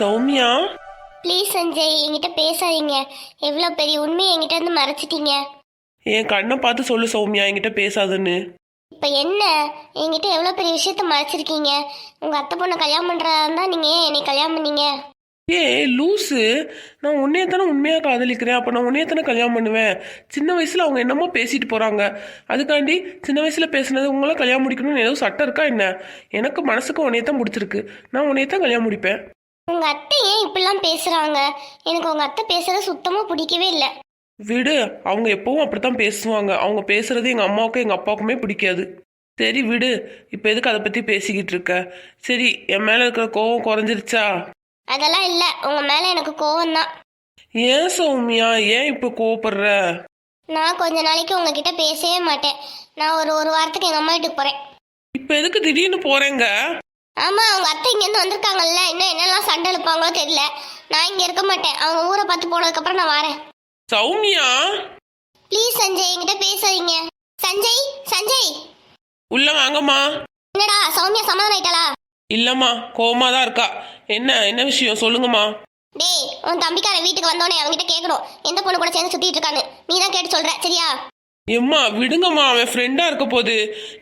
Soumya? Please Sanjay என்கிட்ட பேசாதீங்க. எவ்வளோ பெரிய உண்மையை என்கிட்ட வந்து மறைச்சிட்டீங்க. என் கண்ணை பார்த்து சொல்லு சௌமியா என்கிட்ட பேசாதுன்னு. இப்போ என்ன? என்கிட்ட எவ்வளோ பெரிய விஷயத்த மறைச்சிருக்கீங்க? உங்கள் அத்தை பொண்ணை கல்யாணம் பண்ணுறதா இருந்தால் நீங்கள் ஏன் என்னை கல்யாணம் பண்ணீங்க? ஏ லூசு. நான் உன்னைய தானே உண்மையாக காதலிக்கிறேன். அப்போ நான் உன்னைய தானே கல்யாணம் பண்ணுவேன். சின்ன வயசில் அவங்க என்னமோ பேசிட்டு போகிறாங்க அதுக்காண்டி சின்ன வயசில் பேசுனது உங்களாம் கல்யாணம் முடிக்கணும்னு ஏதோ சட்டம் இருக்கா என்ன? எனக்கு மனசுக்கு உன்னைய தான் பிடிச்சிருக்கு. நான் உன்னைய தான் கல்யாணம் முடிப்பேன். உங்கள் அத்தை ஏன் இப்படிலாம் பேசுகிறாங்க எனக்கு உங்கள் அத்தை பேசுறது சுத்தமாக பிடிக்கவே இல்லை. விடு அவங்க எப்பவும் அப்படித்தான் பேசுவாங்க. அவங்க பேசுறது எங்கள் அம்மாவுக்கும் எங்கள் அப்பாவுக்குமே பிடிக்காது. சரி விடு. இப்போ எதுக்கு அதை பற்றி பேசிக்கிட்டு இருக்க? சரி என் மேலே இருக்கிற கோவம் குறைஞ்சிருச்சா? அதெல்லாம் இல்லை. உங்கள் மேலே எனக்கு கோவம் தான் ஏன் சௌமியா? ஏன் இப்போ கோவப்படுற? நான் கொஞ்ச நாளைக்கு உங்ககிட்ட பேசவே மாட்டேன். நான் ஒரு ஒரு வாரத்துக்கு எங்கள் அம்மா வீட்டுக்கு போகிறேன் இப்போ எதுக்கு திடீர்னு போறேங்க? ஆமாம் அவங்க அத்தை இங்கேருந்து வந்திருக்காங்கல்ல இன்னும் என்னெல்லாம் சண்டை எழுப்பாங்களோ தெரியல. நான் இங்கே இருக்க மாட்டேன். அவங்க ஊரை பார்த்து போனதுக்கப்புறம் நான் வரேன். சௌமியா? ப்ளீஸ் சஞ்சய் என்கிட்ட பேசாதீங்க. சஞ்சய் சஞ்சய்! உள்ள வாங்கம்மா. என்னடா சௌமியா சமாதானம் ஆயிட்டாளா? இல்லம்மா கோவமா தான் இருக்கா. என்ன என்ன விஷயம்? சொல்லுங்கம்மா. டேய் உன் தம்பிக்கார வீட்டுக்கு வந்தோடனே அவன்கிட்ட கேட்கணும். எந்த பொண்ணு கூட சேர்ந்து சுத்திட்டு இருக்கான்னு. நீ தான் கேட்டு சொல்ற சரியா? எம்மா விடுங்கம்மா அவன் ஃப்ரெண்டா இருக்க போது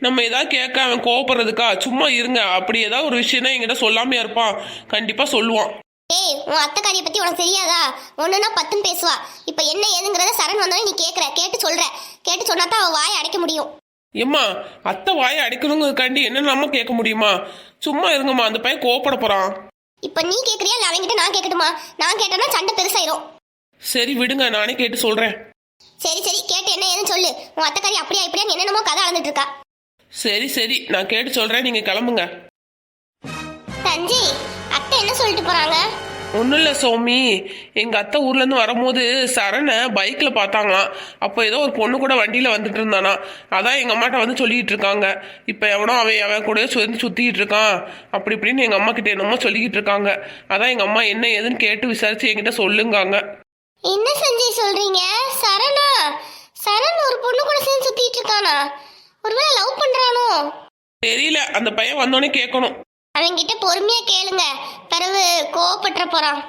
நம்ம ஏதாவது கேட்க அவன் கோவப்படுறதுக்கா? சும்மா இருங்க. அப்படி ஏதாவது ஒரு விஷயம்னா என்கிட்ட சொல்லாமையா இருப்பான். கண்டிப்பா சொல்லுவான். டேய் உன் அத்தைக்காரியை பத்தி உனக்கு தெரியாதா? ஒண்ணுன்னா பத்துன்னு பேசுவா. இப்போ என்ன ஏதுங்கிறத சரண் வந்தோடனே நீ கேட்குற கேட்டு சொல்ற. கேட்டு சொன்னா தான் அவன் வாயை அடைக்க முடியும். எம்மா அத்தை வாயை அடிக்கணுங்கிறதுக்காண்டி என்னெல்லாமோ கேட்க முடியுமா? சும்மா இருங்கம்மா அந்த பையன் கோவப்பட போறான். இப்போ நீ கேட்குறியா இல்லை அவன்கிட்ட நான் கேட்கட்டுமா? நான் கேட்டேன்னா சண்டை பெருசாயிரும். சரி விடுங்க. நானே கேட்டு சொல்றேன். சரி சரி. என்ன ஏதுன்னு சொல்லு. உன் அத்தைக்காரி அப்படியா இப்படியா என்னென்னமோ கதை அளந்துட்டு இருக்கா. சரி சரி. நான் கேட்டு சொல்றேன். நீங்க கிளம்புங்க. சஞ்சய் அத்தை என்ன சொல்லிட்டு போறாங்க? ஒன்றும் இல்லை சௌமி. எங்கள் அத்தை ஊர்லேருந்து வரும்போது சரணை பைக்கில் பார்த்தாங்களாம். அப்போ ஏதோ ஒரு பொண்ணு கூட வண்டியில் வந்துட்டு இருந்தானா. அதான் எங்கள் அம்மாட்ட வந்து சொல்லிக்கிட்டு இருக்காங்க. இப்போ எவனோ அவன் அவன் கூட சொல்லி சுற்றிக்கிட்டு இருக்கான். அப்படி இப்படின்னு எங்கள் அம்மா கிட்ட என்னமோ சொல்லிக்கிட்டு இருக்காங்க. அதான் எங்கள் அம்மா என்ன ஏதுன்னு கேட்டு விசாரிச்சு என்கிட்ட சொல்லுங்காங்க. என்ன சஞ்சய் சொல்றீங்க சரணா சரண் ஒரு பொண்ணு கூட சேர்ந்து இருக்கானா ஒருவேளை லவ் பண்றானோ? தெரியல அந்த பையன் வந்தோடனே கேட்கணும் அவன்கிட்ட பொறுமையா கேளுங்க. பிறகு கோவப்பட்டுற போறான்.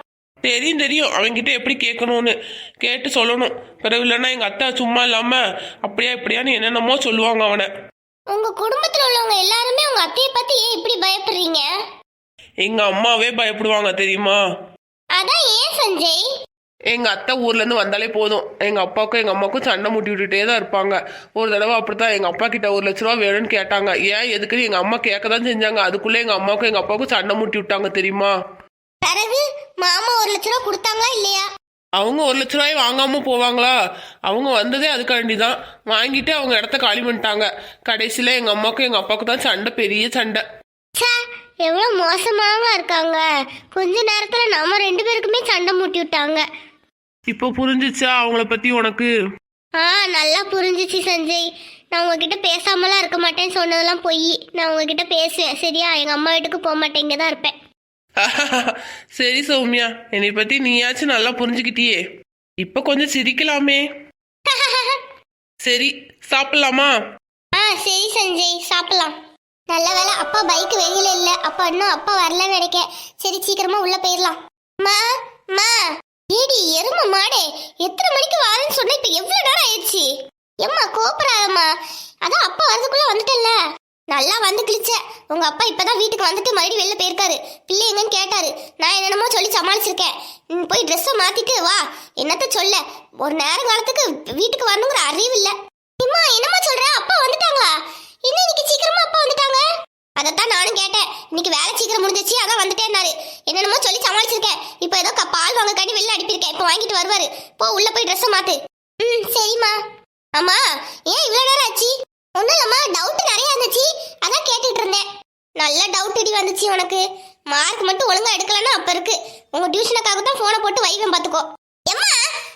தெரியும் தெரியும். அவன்கிட்ட எப்படி கேட்கணும்னு கேட்டு சொல்லணும். பிறகு இல்லைன்னா எங்கள் அத்தை சும்மா இல்லாமல் அப்படியா இப்படியான்னு என்னென்னமோ சொல்லுவாங்க அவனை. உங்க குடும்பத்துல உள்ளவங்க எல்லாருமே உங்க அத்தையை பத்தி ஏன் இப்படி பயப்படுறீங்க? எங்கள் அம்மாவே பயப்படுவாங்க தெரியுமா? அதான் ஏன் சஞ்சய்? எங்க அத்தை ஊர்ல இருந்து வந்தாலே போதும். எங்க அப்பாவுக்கும் எங்க அம்மாவுக்கும் சண்டை முட்டி விட்டுட்டே தான் இருப்பாங்க. ஒரு தடவை அப்படித்தான் எங்க அப்பா கிட்ட ஒரு லட்ச ரூபா வேணும்னு கேட்டாங்க. ஏன் எதுக்குன்னு எங்க அம்மா கேட்க தான் செஞ்சாங்க. அதுக்குள்ள எங்க அம்மாவுக்கும் எங்க அப்பாவுக்கும் சண்டை முட்டி விட்டாங்க தெரியுமா? பிறகு மாமா ஒரு லட்ச ரூபா கொடுத்தாங்களா இல்லையா? அவங்க ஒரு லட்ச ரூபாய் வாங்காம போவாங்களா? அவங்க வந்ததே அதுக்காண்டி தான். வாங்கிட்டு அவங்க இடத்த காலி பண்ணிட்டாங்க. கடைசியில எங்க அம்மாவுக்கும் எங்க அப்பாவுக்கும் தான் சண்டை பெரிய சண்டை. எவ்வளோ மோசமாக இருக்காங்க. கொஞ்ச நேரத்தில் நம்ம ரெண்டு பேருக்குமே சண்டை மூட்டி விட்டாங்க. இப்போ புரிஞ்சிச்சா அவங்கள பத்தி உனக்கு? ஆ நல்லா புரிஞ்சிச்சு சஞ்சய். நான் உங்ககிட்ட பேசாமலாம் இருக்க மாட்டேன்னு சொன்னதெல்லாம் பொய். நான் உங்ககிட்ட பேசுவேன். சரியா? எங்கள் அம்மா வீட்டுக்கு போக மாட்டேன். இங்கே தான் இருப்பேன் சரி சௌமியா. என்னை பத்தி நீயாச்சும் நல்லா புரிஞ்சுக்கிட்டியே. இப்ப கொஞ்சம் சிரிக்கலாமே. சரி சாப்பிடலாமா? ஆ சரி சஞ்சய். சாப்பிடலாம். நல்ல வேளை அப்பா பைக் வெளியில இல்ல. அப்பா இன்னும் அப்பா வரல நினைக்க சரி சீக்கிரமா உள்ள போயிடலாம். மா மா. ஏடி எரும மாடே எத்தனை மணிக்கு வரேன்னு சொன்ன இப்ப எவ்வளவு நேரம் ஆயிடுச்சு? எம்மா கோபுறாதம்மா அதான் அப்பா வரதுக்குள்ள வந்துட்டல்ல நல்லா வந்து கிழிச்ச உங்க அப்பா இப்பதான் வீட்டுக்கு வந்துட்டு மறுபடியும் வெளில போயிருக்காரு. பிள்ளை எங்கன்னு கேட்டாரு. நான் என்னென்னமோ சொல்லி சமாளிச்சிருக்கேன். போய் ட்ரெஸ்ஸை மாத்திட்டு வா. என்னத்த சொல்ல? ஒரு நேர காலத்துக்கு வீட்டுக்கு வரணுங்கிற அறிவு இல்ல. அம்மா என்னம்மா சொல்ற? அப்பா வந்துட்டாங்களா? இன்னும் இன்னைக்கு சீக்கிரமா அப்பா வந்துட்டாங்க? அதைத்தான் நானும் கேட்டேன். இன்னைக்கு வேலை சீக்கிரம் முடிஞ்சிச்சு அதான் வந்துட்டேன்னாரு. என்னென்னமோ சொல்லி சமாளிச்சிருக்கேன் இப்போ ஏதோ க- பால் வாங்கக்காண்டி வெளில அனுப்பியிருக்கேன். இப்போ வாங்கிட்டு வருவாரு. போ உள்ள போய் ட்ரெஸ்ஸை மாத்து. ம் சரிம்மா. அம்மா ஏன் இவ்வளோ நேரம் ஆச்சு? ஒன்றும் இல்லைம்மா டவுட் நிறைய இருந்துச்சு. அதான் கேட்டுட்டு இருந்தேன். நல்ல டவுட் இடி வந்துச்சு உனக்கு. மார்க் மட்டும் ஒழுங்காக எடுக்கலன்னா அப்போ இருக்கு. உங்கள் டியூஷனுக்காக தான் ஃபோனை போட்டு வைவேன் பார்த்துக்கோ. எம்மா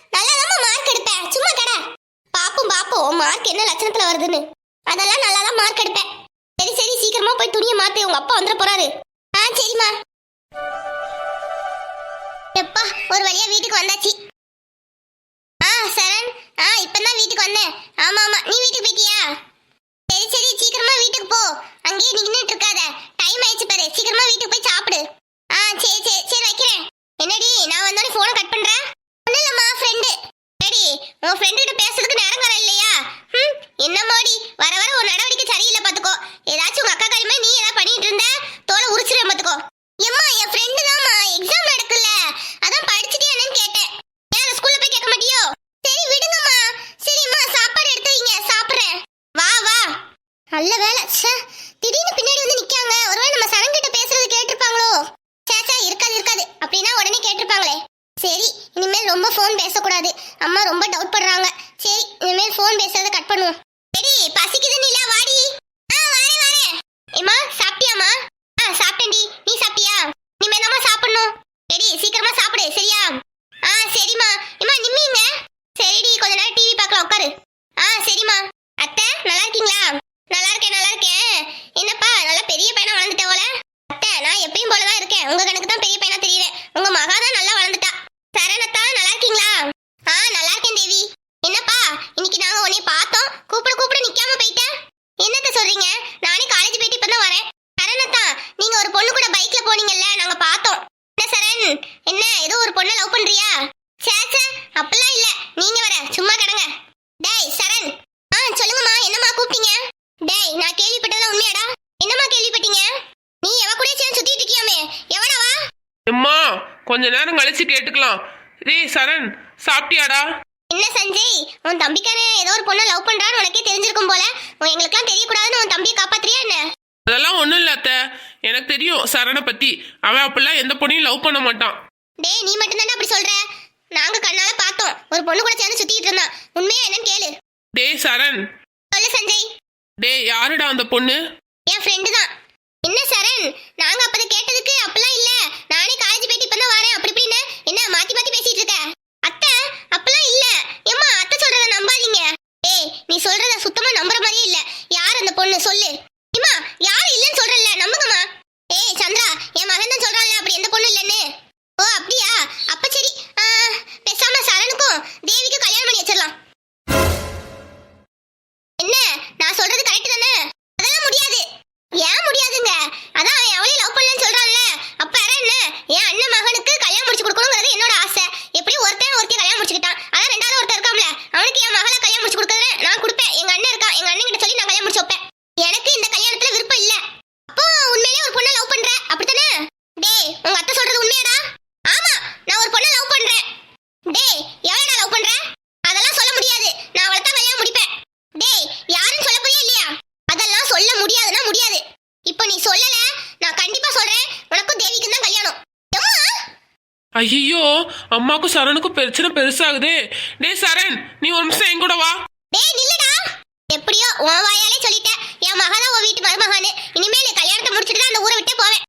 நல்லா மார்க் எடுப்பேன். சும்மா கடை. பாப்போம் பாப்போம். உன் மார்க் என்ன லட்சணத்தில் வருதுன்னு. அதெல்லாம் நல்லா தான் மார்க் எடுப்பேன். சரி சரி சீக்கிரமா போய் துணியை மாத்து. உங்க அப்பா வந்துட போறாரு. ஆ சரிம்மா. எப்பா ஒரு வழியா வீட்டுக்கு வந்தாச்சு. ஆ சரண். ஆ இப்பதான் வீட்டுக்கு வந்தேன். ஆமா ஆமா. நீ வீட்டுக்கு போயிட்டியா? சரி சரி. சீக்கிரமா வீட்டுக்கு போ அங்கேயே நின்னுட்டு இருக்காத டைம் ஆயிடுச்சு பாரு சீக்கிரமா வீட்டுக்கு போய் சாப்பிடு ஆ சரி சரி சரி வைக்கிறேன் சரி இனிமேல் ஃபோன் பேசக்கூடாது. அம்மா ரொம்ப டவுட் பண்றாங்க சரி இனிமேல் ஃபோன் பேசுறதை கட் பண்ணுவோம். சரி பசிக்குது நிலா வாடி. ஆ வரேன் வரேன் ஏமா சாப்பிட்டியாமா ஆ சாப்பிட்டேன்டி. நீ சாப்பிட்டியா? நீ தாம்மா சாப்பிடணும். சரி சீக்கிரமா சாப்பிடு சரியா? ஆ சரிம்மா. இம்மா நிம்மிங்க. சரிடி கொஞ்ச நேரம் டிவி பார்க்கலாம் உட்காரு. ஆ சரிம்மா. அத்தை நல்லா இருக்கீங்களா? நல்லா இருக்கேன் நல்லா இருக்கேன். என்னப்பா நல்லா பெரிய பையனா போல. அத்தை நான் எப்பயும் போலதான் இருக்கேன். உங்க கணக்கு தான் பெரிய பையனா தெரியறேன் உங்க மகா தான் நல்லா வளர்ந்துட்டா சரணத்தா நல்லா இருக்கீங்களா ஆ நல்லா இருக்கேன் தேவி என்னப்பா இன்னைக்கு நாங்க உன்னை பார்த்தோம் கூப்பிட கூப்பிட நிக்காம போயிட்டேன் என்னத்த சொல்றீங்க நானே காலேஜ் போயிட்டு இப்பதான் வரேன் சரணத்தா நீங்க ஒரு பொண்ணு கூட பைக்ல போனீங்கல்ல நாங்க பார்த்தோம். என்ன சரண்? என்ன ஏதோ ஒரு பொண்ணை லவ் பண்றியா? சே சே அப்பெல்லாம் இல்ல. நீங்க வர சும்மா கடங்க. டேய் சரண். ஆ சொல்லுங்கம்மா என்னம்மா கூப்பிட்டீங்க? டேய் நான் கேள்விப்பட்டதெல்லாம் உண்மையாடா? என்னம்மா கேள்விப்பட்டீங்க? நீ எவ கூட சேர்ந்து சுத்திட்டு இருக்கியாமே? எவனவா எம்மா கொஞ்ச நேரம் கழிச்சு கேட்டுக்கலாம். டேய் சரண் சாப்பிட்டியாடா? என்ன சஞ்சய் உன் தம்பிக்காரே ஏதோ ஒரு பொண்ணை லவ் பண்றான்னு உனக்கே தெரிஞ்சிருக்கும் போல. உன் எங்களுக்குலாம் தெரியக்கூடாதுன்னு உன் தம்பியை காப்பாத்துறியா என்ன? அதெல்லாம் ஒன்றும் இல்லை அத்தை. எனக்கு தெரியும் சரணை பற்றி அவன் அப்படிலாம் எந்த பொண்ணையும் லவ் பண்ண மாட்டான். டேய் நீ மட்டும் தானே அப்படி சொல்ற. நாங்க கண்ணால பார்த்தோம். ஒரு பொண்ணு கூட சேர்ந்து சுத்திட்டு இருந்தான். உண்மையா என்னன்னு கேளு. டேய் சரண். சொல்லு சஞ்சய். டேய் யாருடா அந்த பொண்ணு? என் ஃப்ரெண்டு தான். என்ன சரண்? நாங்க அப்பத கேட்டதுக்கு அப்பலாம் இல்ல. நானே டேய் எவ்வளவு லவ் பண்றேன் அதெல்லாம் சொல்ல முடியாது. நான் அவளை தான் கல்யாணம் முடிப்பேன். டேய் யாருன்னு சொல்ல போறியா இல்லையா? அதெல்லாம் சொல்ல முடியாதுன்னா முடியாது. இப்போ நீ சொல்லல நான் கண்டிப்பா சொல்றேன். உனக்கும் தேவிக்கும் தான் கல்யாணம். ஐயோ அம்மாக்கும் சரணுக்கும் பிரச்சனை பெருசாகுது. டேய் சரண் நீ ஒரு நிமிஷம் எங்கூட வா. டேய் நில்லுடா. எப்படியோ உன் வாயாலே சொல்லிட்டேன். என் மகதான் உன் வீட்டு மருமகான்னு. இனிமே நீ கல்யாணத்தை முடிச்சுட்டு தான் அந்த ஊரை விட்டே போவேன்.